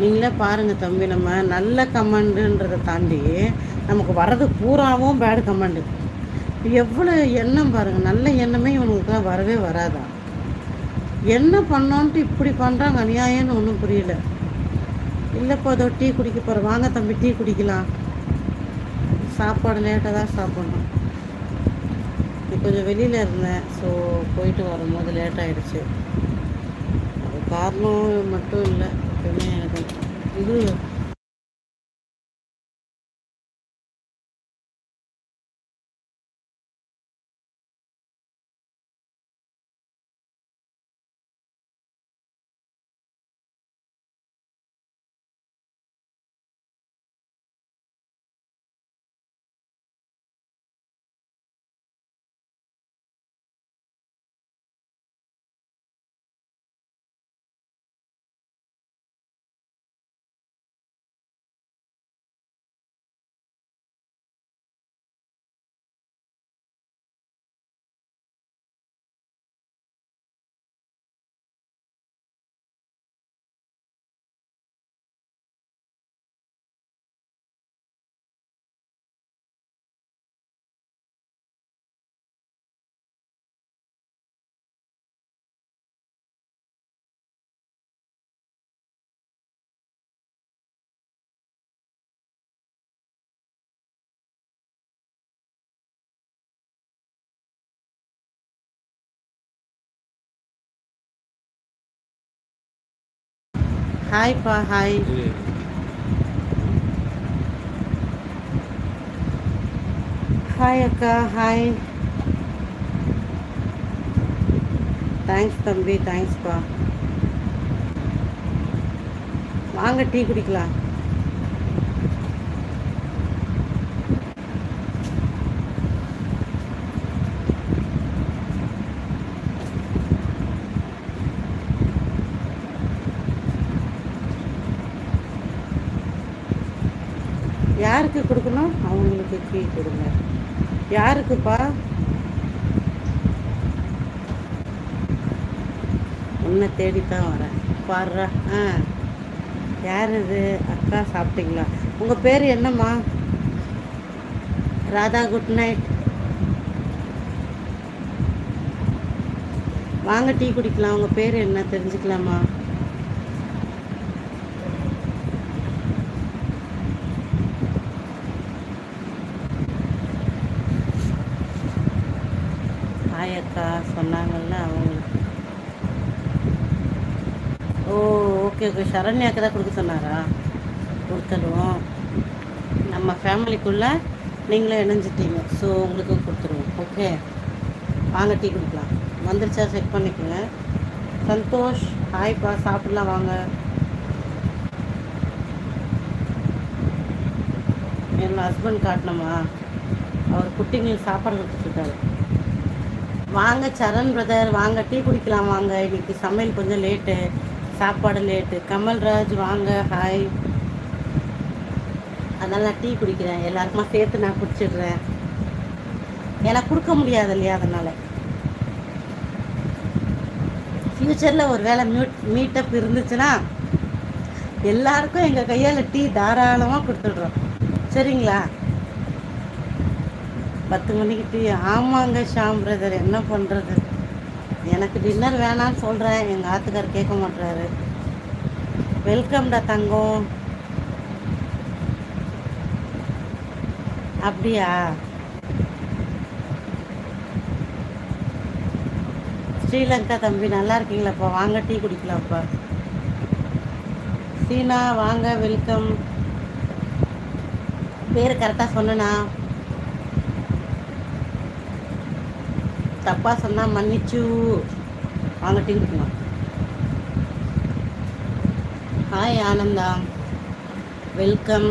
நீங்களே பாருங்கள் தம்பி நம்ம நல்ல கமெண்டுன்றதை தாண்டி நமக்கு வர்றது பூராவும் பேடு கமெண்டு எவ்வளோ எண்ணம் பாருங்கள் நல்ல எண்ணமே இவனுக்குலாம் வரவே வராதா? என்ன பண்ணோன்ட்டு இப்படி பண்ணுறாங்க அநியாயம்னு ஒன்றும் புரியல. இல்லைப்பா அதோ டீ குடிக்க போகிற வாங்க தம்பி டீ குடிக்கலாம். சாப்பாடு லேட்டாக தான் சாப்பிட்ணும். இப்போ கொஞ்சம் வெளியில் இருந்தேன் ஸோ போயிட்டு வரும்போது லேட் ஆகிடுச்சு அது காரணம் மட்டும் இல்லை. எப்பவுமே எனக்கு ஹாய்ப்பா ஹாய் ஹாய் அக்கா ஹாய் தேங்க்ஸ் தம்பி தேங்க்ஸ்ப்பா வாங்க டீ குடிக்கலாம். யாருக்கு கொடுக்கணும்? அவங்களுக்கு டீ கொடுங்க. யாருக்குப்பா? உன்னை தேடித்தான் வரேன். பாடுறா ஆ. யார் இது அக்கா சாப்பிட்டீங்களா? உங்கள் பேர் என்னம்மா? ராதா குட் நைட் வாங்க டீ குடிக்கலாம். உங்கள் பேர் என்ன? தெரிஞ்சுக்கலாமா? ஆயக்கா சொன்னாங்கல்ல அவங்களுக்கு. ஓ ஓகே ஓகே சரண்யாக்கு தான் கொடுக்க சொன்னாரா? கொடுத்துடுவோம். நம்ம ஃபேமிலிக்குள்ளே நீங்களும் இணைஞ்சிட்டீங்க. ஸோ உங்களுக்கு கொடுத்துருவோம் ஓகே வாங்க டீ குடிக்கலாம். வந்துருச்சா? செக் பண்ணிக்கோங்க. சந்தோஷ் ஹாய்ப்பா சாப்பிட்லாம் வாங்க. என்னோட ஹஸ்பண்ட் காட்டணுமா? அவர் குட்டிங்களுக்கு சாப்பாடு கொடுத்துட்ருக்காரு வாங்க சரண் பிரதர் வாங்க டீ குடிக்கலாம் வாங்க. இன்னைக்கு சமையல் கொஞ்சம் லேட்டு சாப்பாடு லேட்டு கமல்ராஜ் வாங்க ஹாய் அதனால் நான் டீ குடிக்கிறேன். எல்லாருக்குமா சேர்த்து நான் குடிச்சிடுறேன். ஏன்னா கொடுக்க முடியாது இல்லையா அதனால். ஃப்யூச்சரில் ஒரு வேளை மியூட் மீட்டப் இருந்துச்சுன்னா எல்லாருக்கும் எங்கள் கையால் டீ தாராளமாக கொடுத்துடுறோம். சரிங்களா? பத்து மணிக்கு டீ ஆமாங்க ஷாம் பிரதர் என்ன பண்ணுறது எனக்கு டின்னர் வேணான்னு சொல்கிறேன் எங்கள் ஆத்துக்கார் கேட்க மாட்டுறாரு வெல்கம்டா தங்கம். அப்படியா? ஸ்ரீலங்கா தம்பி நல்லா இருக்கீங்களாப்பா? வாங்க டீ குடிக்கலாம்ப்பா. சீனா வாங்க வெல்கம் பேர் கரெக்டாக சொன்னனா? தப்பாக சொன்னால் மன்னிச்சு வாங்க டீ ஹாய் ஆனந்தா. வெல்கம்